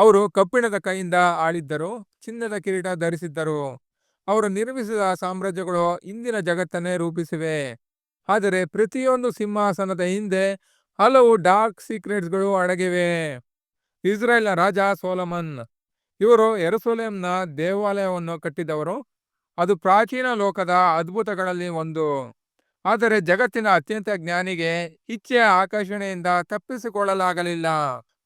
ಅವರು ಕಬ್ಬಿಣದ ಕೈಯಿಂದ ಆಳಿದ್ದರು, ಚಿನ್ನದ ಕಿರೀಟ ಧರಿಸಿದ್ದರು. ಅವರು ನಿರ್ಮಿಸಿದ ಸಾಮ್ರಾಜ್ಯಗಳು ಇಂದಿನ ಜಗತ್ತನ್ನೇ ರೂಪಿಸಿವೆ. ಆದರೆ ಪ್ರತಿಯೊಂದು ಸಿಂಹಾಸನದ ಹಿಂದೆ ಹಲವು ಡಾರ್ಕ್ ಸೀಕ್ರೆಟ್ಸ್ಗಳು ಅಡಗಿವೆ. ಇಸ್ರೇಲ್ನ ರಾಜ ಸೋಲಮನ್. ಇವರು ಎರಸೋಲೆಂನ ದೇವಾಲಯವನ್ನು ಕಟ್ಟಿದವರು. ಅದು ಪ್ರಾಚೀನ ಲೋಕದ ಅದ್ಭುತಗಳಲ್ಲಿ ಒಂದು. ಆದರೆ ಜಗತ್ತಿನ ಅತ್ಯಂತ ಜ್ಞಾನಿಗೆ ಇಚ್ಛೆಯ ಆಕರ್ಷಣೆಯಿಂದ ತಪ್ಪಿಸಿಕೊಳ್ಳಲಾಗಲಿಲ್ಲ.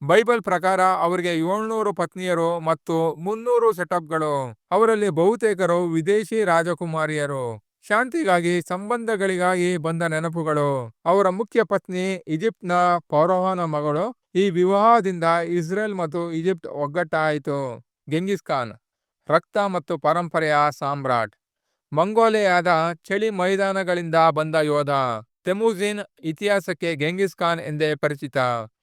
ಬೈಬಲ್ ಪ್ರಕಾರ ಅವರಿಗೆ ಏಳ್ನೂರು ಪತ್ನಿಯರು ಮತ್ತು ಮುನ್ನೂರು ಸೆಟಪ್ಗಳು. ಅವರಲ್ಲಿ ಬಹುತೇಕರು ವಿದೇಶಿ ರಾಜಕುಮಾರಿಯರು. ಶಾಂತಿಗಾಗಿ, ಸಂಬಂಧಗಳಿಗಾಗಿ ಬಂದ ನೆನಪುಗಳು. ಅವರ ಮುಖ್ಯ ಪತ್ನಿ ಈಜಿಪ್ಟ್ನ ಪೌರವನ ಮಗಳು ಈ ವಿವಾಹದಿಂದ ಇಸ್ರೇಲ್ ಮತ್ತು ಈಜಿಪ್ಟ್ ಒಗ್ಗಟ್ಟಾಯಿತು. ಗೆಂಗಿಸ್ ಖಾನ್, ರಕ್ತ ಮತ್ತು ಪರಂಪರೆಯ ಸಾಮ್ರಾಟ್. ಮಂಗೋಲಿಯಾದ ಚಳಿ ಮೈದಾನಗಳಿಂದ ಬಂದ ಯೋಧ. ತೆಮುಜಿನ್ ಇತಿಹಾಸಕ್ಕೆ ಗೆಂಗಿಸ್ ಖಾನ್ ಎಂದೇ ಪರಿಚಿತ.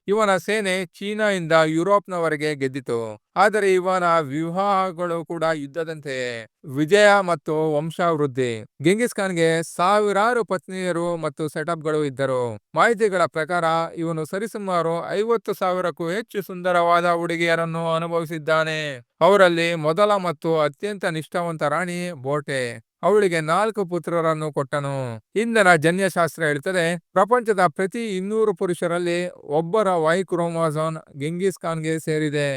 ಇವನ ಸೇನೆ ಚೀನಾದಿಂದ ಯುರೋಪ್ನವರೆಗೆ ಗೆದ್ದಿತು. ಆದರೆ ಇವನ ವಿವಾಹಗಳು ಕೂಡ ಯುದ್ಧದಂತೆ ವಿಜಯ ಮತ್ತು ವಂಶವೃದ್ಧಿ. ಗೆಂಗಿಸ್ ಖಾನ್ಗೆ ಸಾವಿರಾರು ಪತ್ನಿಯರು ಮತ್ತು ಸೆಟಪ್ಗಳು ಇದ್ದರು. ಮಾಹಿತಿಗಳ ಪ್ರಕಾರ ಇವನು ಸರಿಸುಮಾರು ಐವತ್ತು ಸಾವಿರಕ್ಕೂ ಹೆಚ್ಚು ಸುಂದರವಾದ ಹುಡುಗಿಯರನ್ನು ಅನುಭವಿಸಿದ್ದಾನೆ. ಅವರಲ್ಲಿ ಮೊದಲ ಮತ್ತು ಅತ್ಯಂತ ನಿಷ್ಠಾವಂತ ರಾಣಿ ಬೋಟೆ. ಅವಳಿಗೆ ನಾಲ್ಕು ಪುತ್ರರನ್ನು ಕೊಟ್ಟನು. ಇಂದನ ಜನ್ಯಶಾಸ್ತ್ರ ಹೇಳ್ತದೆ, ಪ್ರಪಂಚದ ಪ್ರತಿ ಇನ್ನೂರು ಪುರುಷರಲ್ಲಿ ಒಬ್ಬರ ವೈ ಕ್ರೋಮೋಸೋನ್ ಗೆಂಗಿಸ್ ಖಾನ್ಗೆ ಸೇರಿದೆ.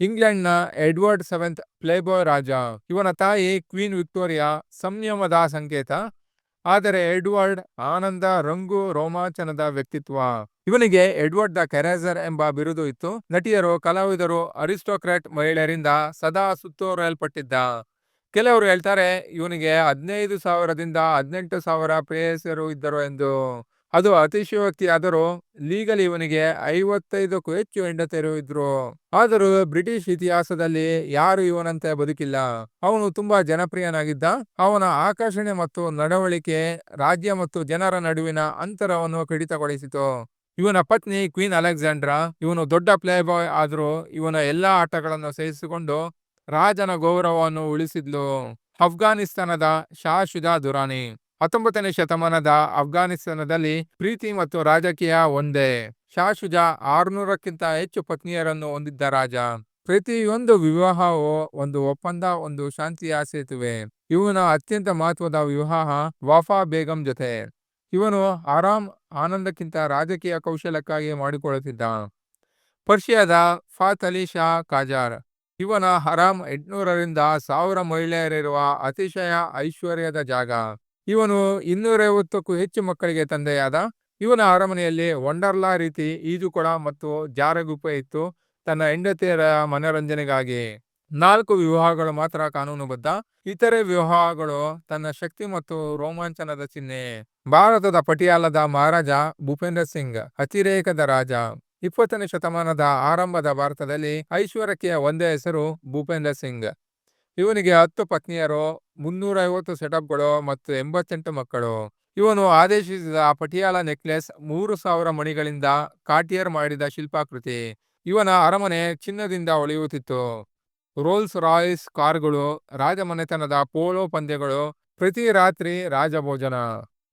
ಇಂಗ್ಲೆಂಡ್ನ ಎಡ್ವರ್ಡ್ ಸೆವೆಂತ್ ಪ್ಲೇಬಾಯ್ ರಾಜ. ಇವನ ತಾಯಿ ಕ್ವೀನ್ ವಿಕ್ಟೋರಿಯಾ ಸಂಯಮದ ಸಂಕೇತ. ಆದರೆ ಎಡ್ವರ್ಡ್ ಆನಂದ ರಂಗು ರೋಮಾಂಚನದ ವ್ಯಕ್ತಿತ್ವ. ಇವನಿಗೆ ಎಡ್ವರ್ಡ್ ದ ಕೆರೆಸರ್ ಎಂಬ ಬಿರುದು ಇತ್ತು. ನಟಿಯರು, ಕಲಾವಿದರು, ಅರಿಸ್ಟೋಕ್ರಾಟ್ ಮಹಿಳೆಯರಿಂದ ಸದಾ ಸುತ್ತುವರಿಯಲ್ಪಟ್ಟಿದ್ದ ಕೆಲವರು ಹೇಳ್ತಾರೆ, ಇವನಿಗೆ ಹದಿನೈದು ಸಾವಿರದಿಂದ ಹದಿನೆಂಟು ಸಾವಿರ ಪ್ರೇಯಸರು ಇದ್ದರು ಎಂದು. ಅದು ಅತಿಶಯೋಕ್ತಿ ಆದರೂ ಲೀಗಲ್ ಇವನಿಗೆ ಐವತ್ತೈದಕ್ಕೂ ಹೆಚ್ಚು ಹೆಂಡತಿಯರು ಇದ್ರು. ಆದರೂ ಬ್ರಿಟಿಷ್ ಇತಿಹಾಸದಲ್ಲಿ ಯಾರು ಇವನಂತೆ ಬದುಕಿಲ್ಲ. ಅವನು ತುಂಬಾ ಜನಪ್ರಿಯನಾಗಿದ್ದ. ಅವನ ಆಕರ್ಷಣೆ ಮತ್ತು ನಡವಳಿಕೆ ರಾಜ್ಯ ಮತ್ತು ಜನರ ನಡುವಿನ ಅಂತರವನ್ನು ಕಡಿತಗೊಳಿಸಿತು. ಇವನ ಪತ್ನಿ ಕ್ವೀನ್ ಅಲೆಕ್ಸಾಂಡ್ರಾ, ಇವನು ದೊಡ್ಡ ಪ್ಲೇ ಬಾಯ್ ಆದರೂ ಇವನ ಎಲ್ಲಾ ಆಟಗಳನ್ನು ಸಹಿಸಿಕೊಂಡು ರಾಜನ ಗೌರವವನ್ನು ಉಳಿಸಿದ್ಲು ಅಫ್ಘಾನಿಸ್ತಾನದ ಶಾ ಶುಜಾ ದುರಾನಿ ಹತ್ತೊಂಬತ್ತನೇ ಶತಮಾನದ ಅಫ್ಘಾನಿಸ್ತಾನದಲ್ಲಿ ಪ್ರೀತಿ ಮತ್ತು ರಾಜಕೀಯ ಒಂದೇ. ಶಾ ಶುಜಾ ಆರುನೂರಕ್ಕಿಂತ ಹೆಚ್ಚು ಪತ್ನಿಯರನ್ನು ಹೊಂದಿದ್ದ ರಾಜ. ಪ್ರತಿಯೊಂದು ವಿವಾಹವು ಒಂದು ಒಪ್ಪಂದ, ಒಂದು ಶಾಂತಿಯ ಸೇತುವೆ. ಇವನ ಅತ್ಯಂತ ಮಹತ್ವದ ವಿವಾಹ ವಾಫಾ ಬೇಗಂ ಜೊತೆ. ಇವನು ಆರಾಮ್, ಆನಂದಕ್ಕಿಂತ ರಾಜಕೀಯ ಕೌಶಲ್ಯಕ್ಕಾಗಿ ಮಾಡಿಕೊಳ್ಳುತ್ತಿದ್ದ. ಪರ್ಷಿಯಾದ ಫಾತ್ ಅಲಿ ಶಾ ಕಾಜಾರ್. ಇವನ ಹರಾಮ್ ಎಂಟುನೂರರಿಂದ ಸಾವಿರ ಮಹಿಳೆಯರಿರುವ ಅತಿಶಯ ಐಶ್ವರ್ಯದ ಜಾಗ. ಇವನು ಇನ್ನೂರೈವತ್ತಕ್ಕೂ ಹೆಚ್ಚು ಮಕ್ಕಳಿಗೆ ತಂದೆಯಾದ. ಇವನ ಅರಮನೆಯಲ್ಲಿ ವಂಡರ್ಲಾ ರೀತಿ ಈಜುಕೊಳ ಮತ್ತು ಜಾರಗುಪ್ಪೆ ಇತ್ತು. ತನ್ನ ಹೆಂಡತಿಯರ ಮನರಂಜನೆಗಾಗಿ ನಾಲ್ಕು ವಿವಾಹಗಳು ಮಾತ್ರ ಕಾನೂನುಬದ್ಧ ಇತರೆ ವಿವಾಹಗಳು ತನ್ನ ಶಕ್ತಿ ಮತ್ತು ರೋಮಾಂಚನದ ಚಿಹ್ನೆ. ಭಾರತದ ಪಟಿಯಾಲದ ಮಹಾರಾಜ ಭೂಪೇಂದ್ರ ಸಿಂಗ್, ಅತಿರೇಕದ ರಾಜ. ಇಪ್ಪತ್ತನೇ ಶತಮಾನದ ಆರಂಭದ ಭಾರತದಲ್ಲಿ ಐಶ್ವರ್ಯಕ್ಕೆ ಒಂದೇ ಹೆಸರು ಭೂಪೇಂದ್ರ ಸಿಂಗ್. ಇವನಿಗೆ ಹತ್ತು ಪತ್ನಿಯರು ಮುನ್ನೂರ ಐವತ್ತು ಸೆಟಪ್ಗಳು ಮತ್ತು ಎಂಬತ್ತೆಂಟು ಮಕ್ಕಳು. ಇವನು ಆದೇಶಿಸಿದ ಪಟಿಯಾಲ ನೆಕ್ಲೆಸ್ ಮೂರು ಸಾವಿರ ಮಣಿಗಳಿಂದ ಕಾಟಿಯರ್ ಮಾಡಿದ ಶಿಲ್ಪಾಕೃತಿ. ಇವನ ಅರಮನೆ ಚಿನ್ನದಿಂದ ಹೊಳೆಯುತ್ತಿತ್ತು ರೋಲ್ಸ್ ರಾಯ್ಸ್ ಕಾರ್ಗಳು, ರಾಜಮನೆತನದ ಪೋಲೋ ಪಂದ್ಯಗಳು, ಪ್ರತಿ ರಾತ್ರಿ ರಾಜಭೋಜನ.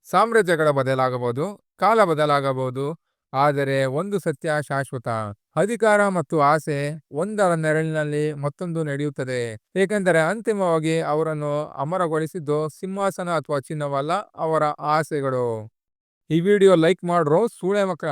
ಸಾಮ್ರಾಜ್ಯಗಳ ಬದಲಾಗಬಹುದು, ಕಾಲ ಬದಲಾಗಬಹುದು ಆದರೆ ಒಂದು ಸತ್ಯ ಶಾಶ್ವತ. ಅಧಿಕಾರ ಮತ್ತು ಆಸೆ ಒಂದರ ನೆರಳಿನಲ್ಲಿ ಮತ್ತೊಂದು ನಡೆಯುತ್ತದೆ. ಏಕೆಂದರೆ ಅಂತಿಮವಾಗಿ ಅವರನ್ನು ಅಮರಗೊಳಿಸಿದ್ದು ಸಿಂಹಾಸನ ಅಥವಾ ಚಿನ್ನವಲ್ಲ, ಅವರ ಆಸೆಗಳು. ಈ ವಿಡಿಯೋ ಲೈಕ್ ಮಾಡ್ರೋ ಸೂಳೆ ಮಕ್ಕಳ